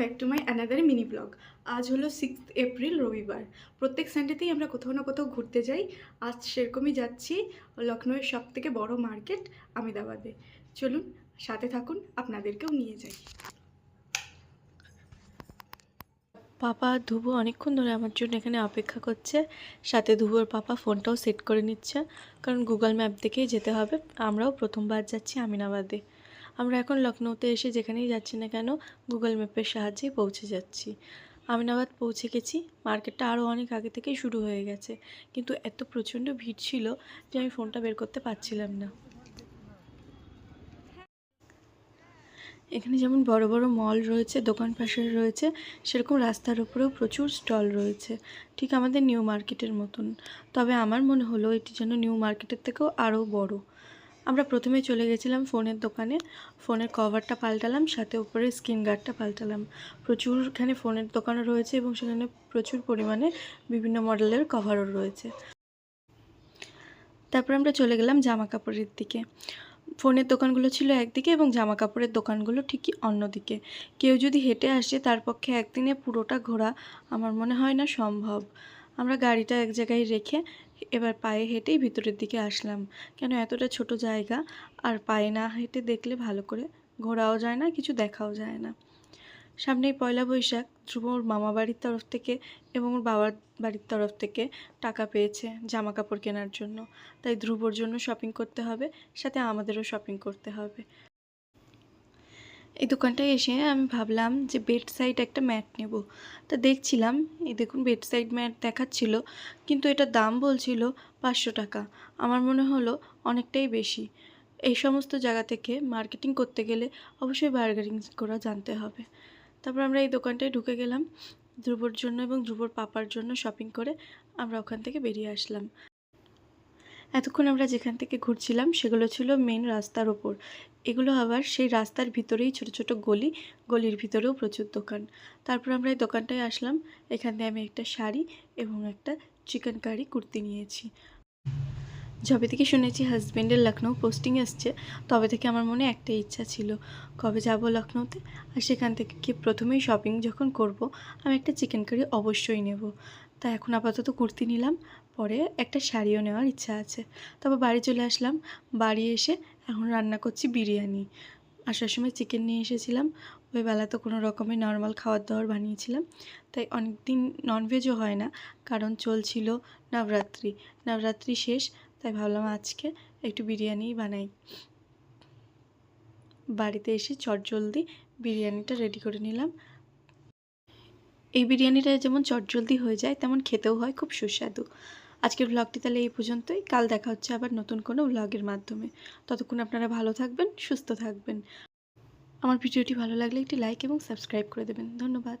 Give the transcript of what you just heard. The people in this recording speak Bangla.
Back to my another mini vlog আজ হলো সিক্স এপ্রিল রবিবার। প্রত্যেক সানডেতেই আমরা কোথাও না কোথাও ঘুরতে যাই। আজ সেরকমই যাচ্ছি লখনৌয়ের সব থেকে বড় মার্কেট আমেদাবাদে চলুন, সাথে থাকুন, আপনাদেরকেও নিয়ে যাই। পাপা, ধুবু অনেকক্ষণ ধরে আমার জন্য এখানে অপেক্ষা করছে। সাথে ধুবুর পাপা ফোনটাও সেট করে নিচ্ছে। কারণ গুগল ম্যাপ দেখেই যেতে হবে। আমরাও প্রথমবার যাচ্ছি আমিনাবাদে আমরা এখন লখনৌতে এসে যেখানেই যাচ্ছি না কেন গুগল ম্যাপের সাহায্যেই পৌঁছে যাচ্ছি। আমিনাবাদ পৌঁছে গেছি, মার্কেটটা আরও অনেক আগে থেকেই শুরু হয়ে গেছে। কিন্তু এত প্রচণ্ড ভিড় ছিল যে আমি ফোনটা বের করতে পারছিলাম না। এখানে যেমন বড় বড় মল রয়েছে, দোকান পাশে রয়েছে, সেরকম রাস্তার উপরেও প্রচুর স্টল রয়েছে। ঠিক আমাদের নিউ মার্কেটের মতন। তবে আমার মনে হলো এটি যেন নিউ মার্কেটের থেকেও আরও বড়। আমরা প্রথমে চলে গেছিলাম ফোনের দোকানে। ফোনের কভারটা পাল্টালাম, সাথে উপরে স্ক্রিন গার্ডটা পাল্টালাম। প্রচুর এখানে ফোনের দোকানও রয়েছে এবং সেখানে প্রচুর পরিমাণে বিভিন্ন মডেলের কভারও রয়েছে। তারপর আমরা চলে গেলাম জামা কাপড়ের দিকে। ফোনের দোকানগুলো ছিল একদিকে এবং জামা কাপড়ের দোকানগুলো ঠিকই অন্যদিকে। কেউ যদি হেঁটে আসে, তার পক্ষে একদিনে পুরোটা ঘোরা আমার মনে হয় না সম্ভব। আমরা গাড়িটা এক জায়গায় রেখে এবার পায়ে হেঁটেই ভিতরের দিকে আসলাম। কেন এতটা ছোট জায়গা? আর পায়ে না হেঁটে দেখলে ভালো করে ঘোরাও যায় না, কিছু দেখাও যায় না। সামনেই পয়লা বৈশাখ, ধ্রুব ওর মামা বাড়ির তরফ থেকে এবং ওর বাবার বাড়ির তরফ থেকে টাকা পেয়েছে জামা কাপড় কেনার জন্য। তাই ধ্রুবর জন্য শপিং করতে হবে, সাথে আমাদেরও শপিং করতে হবে। এই দোকানটায় এসে আমি ভাবলাম যে বেড সাইড একটা ম্যাট নেব। তা দেখছিলাম, এই দেখুন বেড সাইড ম্যাট দেখাচ্ছিল, কিন্তু এটার দাম বলছিল পাঁচশো টাকা। আমার মনে হলো অনেকটাই বেশি। এই সমস্ত জায়গা থেকে মার্কেটিং করতে গেলে অবশ্যই বার্গেনিং করা জানতে হবে। তারপর আমরা এই দোকানটায় ঢুকে গেলাম। ধ্রুবর জন্য এবং ধ্রুবর পাপার জন্য শপিং করে আমরা ওখান থেকে বেরিয়ে আসলাম। এতক্ষণ আমরা যেখান থেকে ঘুরছিলাম সেগুলো ছিল মেন রাস্তার ওপর। এগুলো আবার সেই রাস্তার ভিতরেই ছোট ছোট গলি, গলির ভিতরেও প্রচুর দোকান। তারপর আমরা এই দোকানটায় আসলাম। এখান আমি একটা শাড়ি এবং একটা চিকেন কারি কুর্তি নিয়েছি। যবে থেকে শুনেছি হাজব্যান্ডের লখনৌ পোস্টিং এসছে, তবে থেকে আমার মনে একটা ইচ্ছা ছিল, কবে যাব লখনৌতে আর সেখান থেকে কি প্রথমেই শপিং যখন করব, আমি একটা চিকেন কারি অবশ্যই নেব। তা এখন আপাতত কুর্তি নিলাম, পরে একটা শাড়িও নেওয়ার ইচ্ছা আছে। তবে বাড়ি চলে আসলাম, বাড়ি এসে এখন রান্না করছি বিরিয়ানি। আসার সময় চিকেন নিয়ে এসেছিলাম, ওই বেলা তো কোনো রকমের নর্মাল খাবার দাবার বানিয়েছিলাম। তাই অনেক দিন ননভেজও হয় না, কারণ চলছিল নবরাত্রি। নবরাত্রি শেষ, তাই ভাবলাম আজকে একটু বিরিয়ানিই বানাই। বাড়িতে এসে চটজলদি বিরিয়ানিটা রেডি করে নিলাম। এই বিরিয়ানিটা যেমন চটজলদি হয়ে যায়, তেমন খেতেও হয়, খুব সুস্বাদু। আজকের ব্লগটি তাহলে এই পর্যন্তই। কাল দেখা হচ্ছে আবার নতুন কোনো ব্লগের মাধ্যমে। ততক্ষণ আপনারা ভালো থাকবেন, সুস্থ থাকবেন। আমার ভিডিওটি ভালো লাগলে একটি লাইক এবং সাবস্ক্রাইব করে দেবেন। ধন্যবাদ।